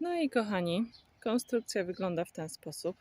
No i kochani, konstrukcja wygląda w ten sposób.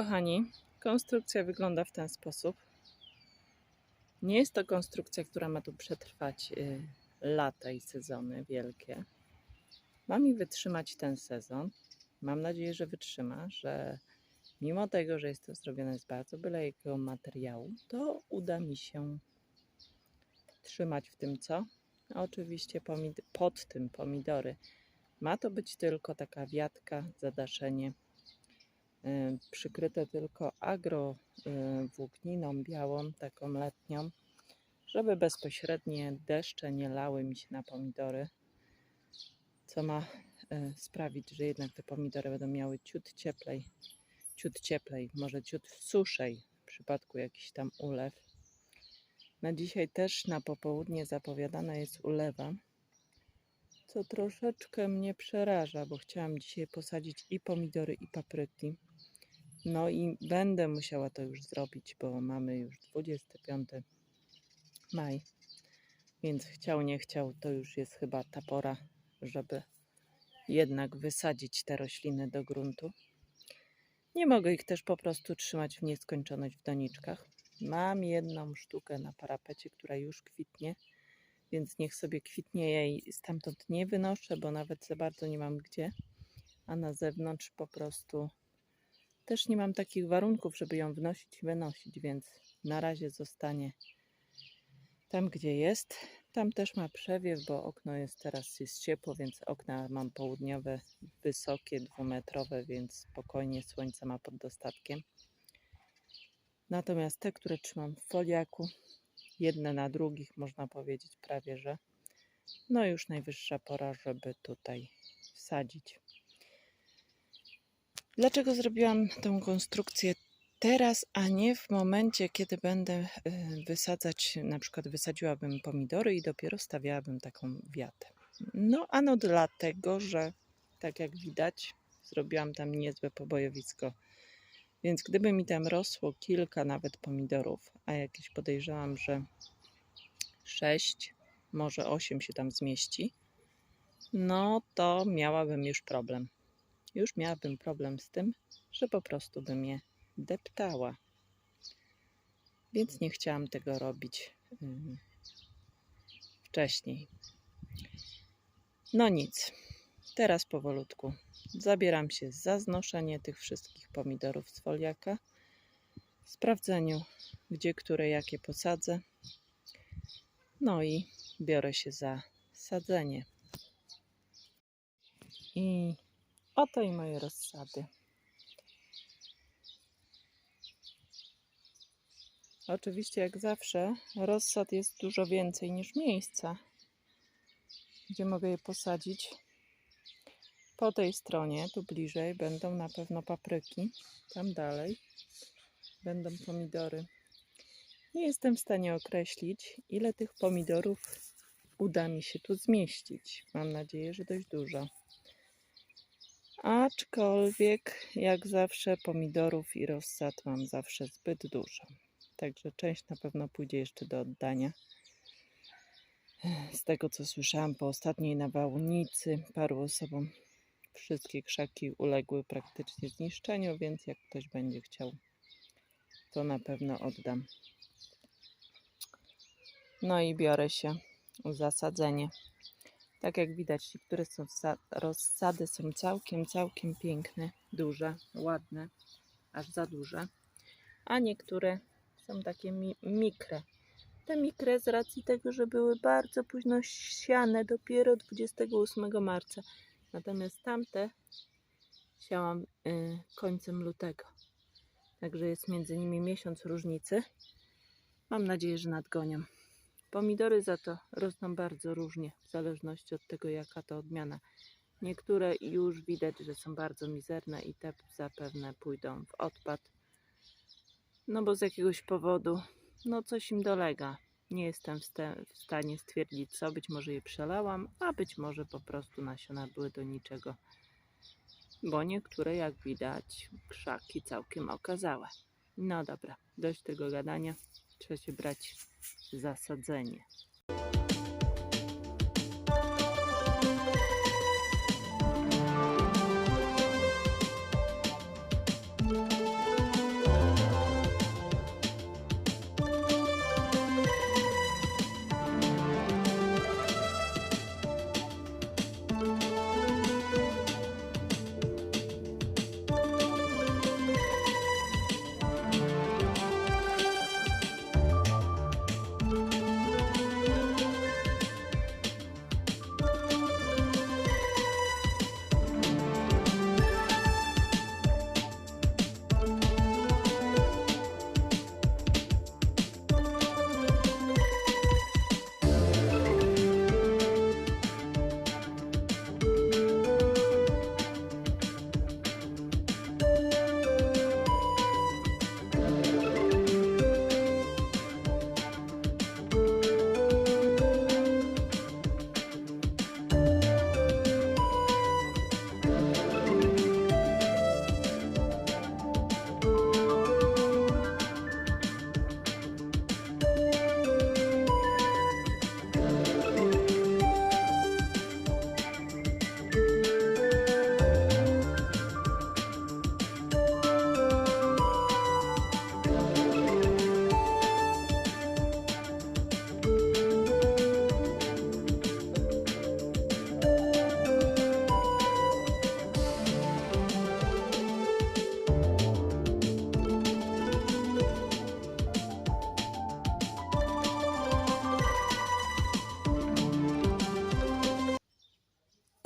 Kochani, konstrukcja wygląda w ten sposób. Nie jest to konstrukcja, która ma tu przetrwać y, lata i sezony wielkie. Ma mi wytrzymać ten sezon. Mam nadzieję, że wytrzyma, że mimo tego, że jest to zrobione z bardzo byle jakiego materiału, to uda mi się trzymać w tym co? Oczywiście pod tym pomidory. Ma to być tylko taka wiatka, zadaszenie, przykryte tylko agrowłókniną białą, taką letnią, żeby bezpośrednie deszcze nie lały mi się na pomidory, co ma y, sprawić, że jednak te pomidory będą miały ciut cieplej, ciut cieplej, może ciut suszej w przypadku jakiś tam ulew. Na dzisiaj też na popołudnie zapowiadana jest ulewa, co troszeczkę mnie przeraża, bo chciałam dzisiaj posadzić i pomidory, i papryki. No i będę musiała to już zrobić, bo mamy już 25 maj, więc chciał, nie chciał, to już jest chyba ta pora, żeby jednak wysadzić te rośliny do gruntu. Nie mogę ich też po prostu trzymać w nieskończoność w doniczkach. Mam jedną sztukę na parapecie, która już kwitnie, więc niech sobie kwitnie jej stamtąd nie wynoszę, bo nawet za bardzo nie mam gdzie. A na zewnątrz po prostu też nie mam takich warunków, żeby ją wnosić i wynosić, więc na razie zostanie tam, gdzie jest. Tam też ma przewiew, bo okno jest teraz jest ciepło, więc okna mam południowe, wysokie, dwumetrowe, więc spokojnie słońce ma pod dostatkiem. Natomiast te, które trzymam w foliaku, jedne na drugich, można powiedzieć prawie, że no już najwyższa pora, żeby tutaj wsadzić. Dlaczego zrobiłam tę konstrukcję teraz, a nie w momencie, kiedy będę y, wysadzać, na przykład wysadziłabym pomidory i dopiero stawiałabym taką wiatę? No, ano dlatego, że tak jak widać, zrobiłam tam niezłe pobojowisko więc gdyby mi tam rosło kilka nawet pomidorów, a jakieś podejrzewam, że 6, może 8 się tam zmieści, no to miałabym już problem. Już miałabym problem z tym, że po prostu bym je deptała. Więc nie chciałam tego robić wcześniej. No nic. Teraz powolutku zabieram się za znoszenie tych wszystkich pomidorów z foliaka, sprawdzeniu, gdzie które jakie posadzę. No i biorę się za sadzenie. I oto i moje rozsady. Oczywiście, jak zawsze, rozsad jest dużo więcej niż miejsca, gdzie mogę je posadzić. Po tej stronie, tu bliżej, będą na pewno papryki. Tam dalej będą pomidory. Nie jestem w stanie określić, ile tych pomidorów uda mi się tu zmieścić. Mam nadzieję, że dość dużo. Aczkolwiek, jak zawsze, pomidorów i rozsad mam zawsze zbyt dużo. Także część na pewno pójdzie jeszcze do oddania. Z tego co słyszałam po ostatniej nawałnicy, paru osobom Wszystkie krzaki uległy praktycznie zniszczeniu, więc jak ktoś będzie chciał, to na pewno oddam. No i biorę się za sadzenie. Tak jak widać, niektóre są rozsady są całkiem, całkiem piękne, duże, ładne, aż za duże, a niektóre są takie mi mikre. Te mikre z racji tego, że były bardzo późno siane, dopiero 28 marca. Natomiast tamte siałam y, końcem lutego. Także jest między nimi miesiąc różnicy. Mam nadzieję, że nadgonią. Pomidory za to rosną bardzo różnie, w zależności od tego, jaka to odmiana. Niektóre już widać, że są bardzo mizerne i te zapewne pójdą w odpad. No bo z jakiegoś powodu, no coś im dolega. Nie jestem w stanie stwierdzić co, być może je przelałam, a być może po prostu nasiona były do niczego. Bo niektóre, jak widać, krzaki całkiem okazałe. No dobra, dość tego gadania. Trzeba się brać za sadzenie.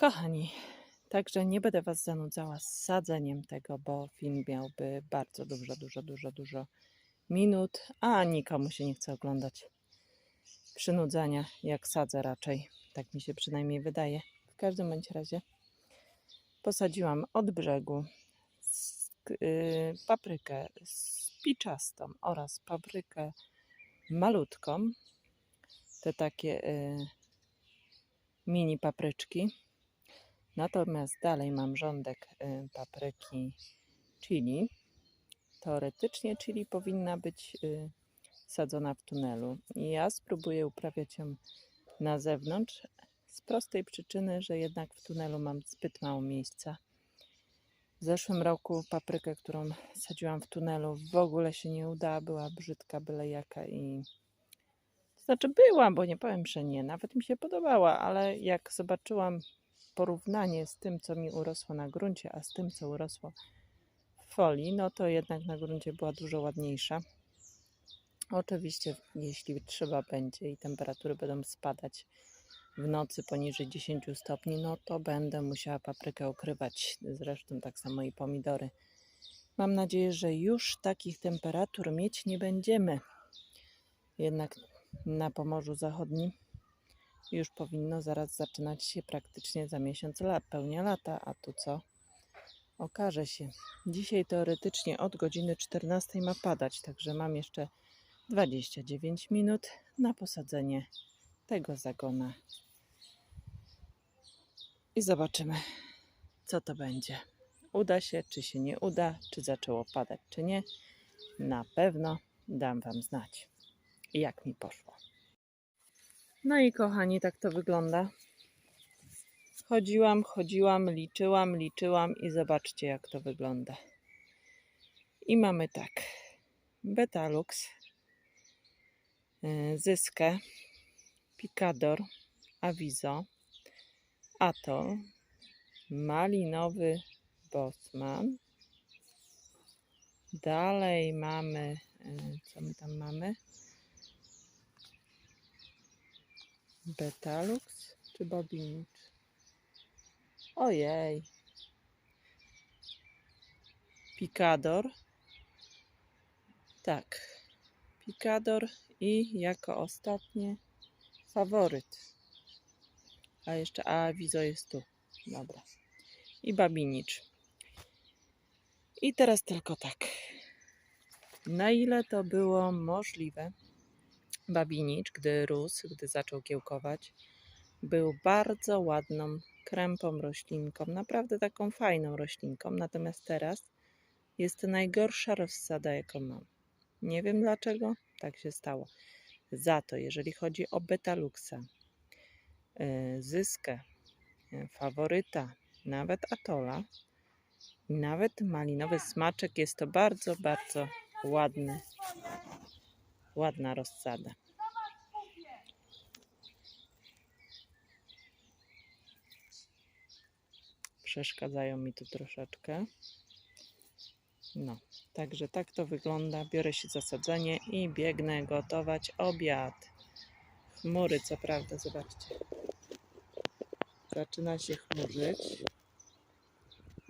Kochani, także nie będę Was zanudzała z sadzeniem tego, bo film miałby bardzo dużo, dużo, dużo, dużo minut, a nikomu się nie chce oglądać przynudzania, jak sadzę raczej. Tak mi się przynajmniej wydaje. W każdym bądź razie posadziłam od brzegu y, paprykę spiczastą oraz paprykę malutką. Te takie y, mini papryczki. Natomiast dalej mam rządek y, papryki chili. Teoretycznie chili powinna być y, sadzona w tunelu. I ja spróbuję uprawiać ją na zewnątrz z prostej przyczyny, że jednak w tunelu mam zbyt mało miejsca. W zeszłym roku paprykę, którą sadziłam w tunelu, w ogóle się nie udała, była brzydka, byle jaka i to znaczy była, bo nie powiem, że nie, nawet mi się podobała, ale jak zobaczyłam porównanie z tym, co mi urosło na gruncie, a z tym, co urosło w folii, no to jednak na gruncie była dużo ładniejsza. Oczywiście, jeśli trzeba będzie i temperatury będą spadać w nocy poniżej 10 stopni, no to będę musiała paprykę ukrywać. Zresztą tak samo i pomidory. Mam nadzieję, że już takich temperatur mieć nie będziemy. Jednak na Pomorzu Zachodnim już powinno zaraz zaczynać się praktycznie za miesiąc lat, pełnia lata, a tu co? Okaże się. Dzisiaj teoretycznie od godziny 14 ma padać, także mam jeszcze 29 minut na posadzenie tego zagona. I zobaczymy, co to będzie. Uda się, czy się nie uda, czy zaczęło padać, czy nie. Na pewno dam Wam znać, jak mi poszło. No i kochani, tak to wygląda. Chodziłam, chodziłam, liczyłam, liczyłam i zobaczcie, jak to wygląda. I mamy tak. Betalux, y, Zyskę, Picador, Avizo, Atol, Malinowy Bosman. Dalej mamy, y, co my tam mamy? Betalux czy Babinicz? Ojej. Picador. Tak. Picador i jako ostatnie faworyt. A jeszcze Avizo jest tu. Dobra. I Babinicz. I teraz tylko tak. Na ile to było możliwe, Babinicz, gdy rósł, gdy zaczął kiełkować, był bardzo ładną, krępą roślinką, naprawdę taką fajną roślinką. Natomiast teraz jest to najgorsza rozsada, jaką mam. Nie wiem dlaczego tak się stało. Za to, jeżeli chodzi o Betaluxa, yy, Zyskę, yy, Faworyta, nawet Atola, nawet malinowy smaczek, jest to bardzo, bardzo ładny, ładna rozsada. Przeszkadzają mi tu troszeczkę. No, także tak to wygląda. Biorę się za sadzenie i biegnę gotować obiad. Chmury, co prawda, zobaczcie. Zaczyna się chmurzyć.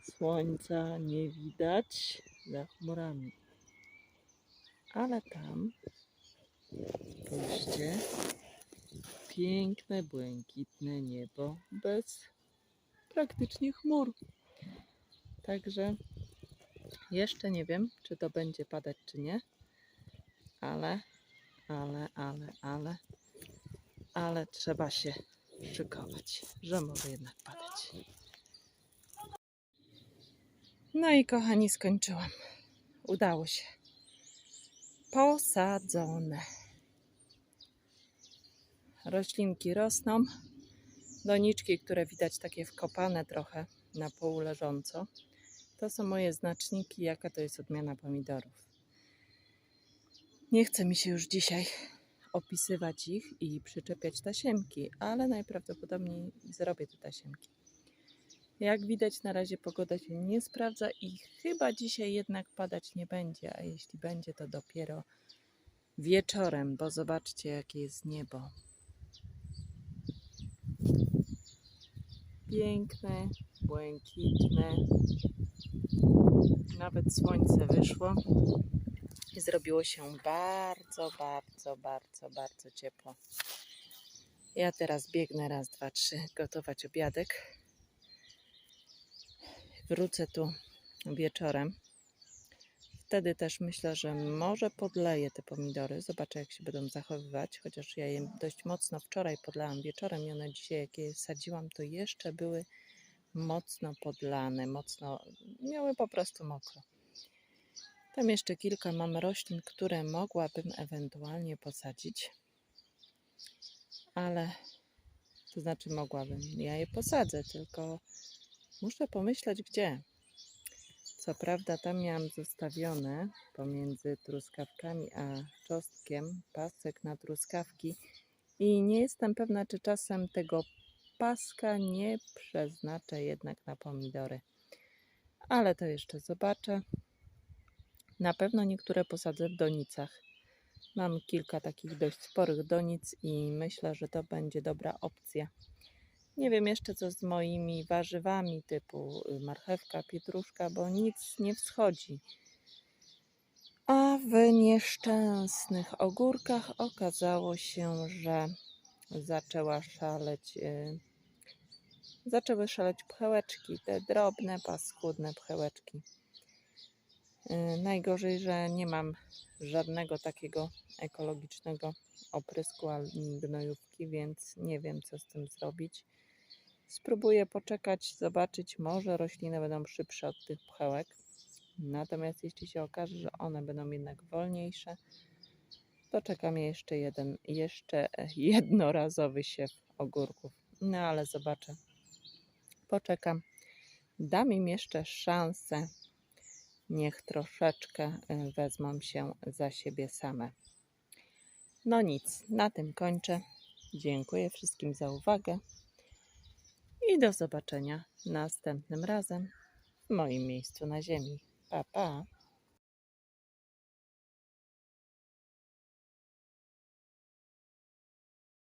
Słońca nie widać za chmurami. Ale tam, spójrzcie, piękne, błękitne niebo bez praktycznie chmur. Także jeszcze nie wiem, czy to będzie padać, czy nie, ale, ale, ale, ale, ale trzeba się szykować, że może jednak padać. No i kochani, skończyłam. Udało się. Posadzone. Roślinki rosną. Doniczki, które widać takie wkopane trochę na pół leżąco. To są moje znaczniki, jaka to jest odmiana pomidorów. Nie chce mi się już dzisiaj opisywać ich i przyczepiać tasiemki, ale najprawdopodobniej zrobię te tasiemki. Jak widać, na razie pogoda się nie sprawdza i chyba dzisiaj jednak padać nie będzie, a jeśli będzie, to dopiero wieczorem, bo zobaczcie, jakie jest niebo. Piękne, błękitne. Nawet słońce wyszło i zrobiło się bardzo, bardzo, bardzo, bardzo ciepło. Ja teraz biegnę raz, dwa, trzy, gotować obiadek. Wrócę tu wieczorem. Wtedy też myślę, że może podleję te pomidory. Zobaczę, jak się będą zachowywać. Chociaż ja je dość mocno wczoraj podlałam wieczorem i one dzisiaj, jak je sadziłam, to jeszcze były mocno podlane, mocno miały po prostu mokro. Tam jeszcze kilka mam roślin, które mogłabym ewentualnie posadzić, ale to znaczy mogłabym. Ja je posadzę, tylko muszę pomyśleć gdzie. Co prawda tam miałam zostawione pomiędzy truskawkami a czosnkiem pasek na truskawki i nie jestem pewna, czy czasem tego paska nie przeznaczę jednak na pomidory. Ale to jeszcze zobaczę. Na pewno niektóre posadzę w donicach. Mam kilka takich dość sporych donic i myślę, że to będzie dobra opcja. Nie wiem jeszcze co z moimi warzywami typu y, marchewka, pietruszka, bo nic nie wschodzi. A w nieszczęsnych ogórkach okazało się, że zaczęła szaleć, y, zaczęły szaleć pchełeczki, te drobne, paskudne pchełeczki. Y, Najgorzej, że nie mam żadnego takiego ekologicznego oprysku ani gnojówki, więc nie wiem, co z tym zrobić. Spróbuję poczekać, zobaczyć, może rośliny będą szybsze od tych pchełek. Natomiast jeśli się okaże, że one będą jednak wolniejsze, to jeszcze jeden, jeszcze jednorazowy siew ogórków. No ale zobaczę. Poczekam. Dam im jeszcze szansę. Niech troszeczkę y, wezmą się za siebie same. No nic, na tym kończę. Dziękuję wszystkim za uwagę i do zobaczenia następnym razem w moim miejscu na ziemi. Pa, pa!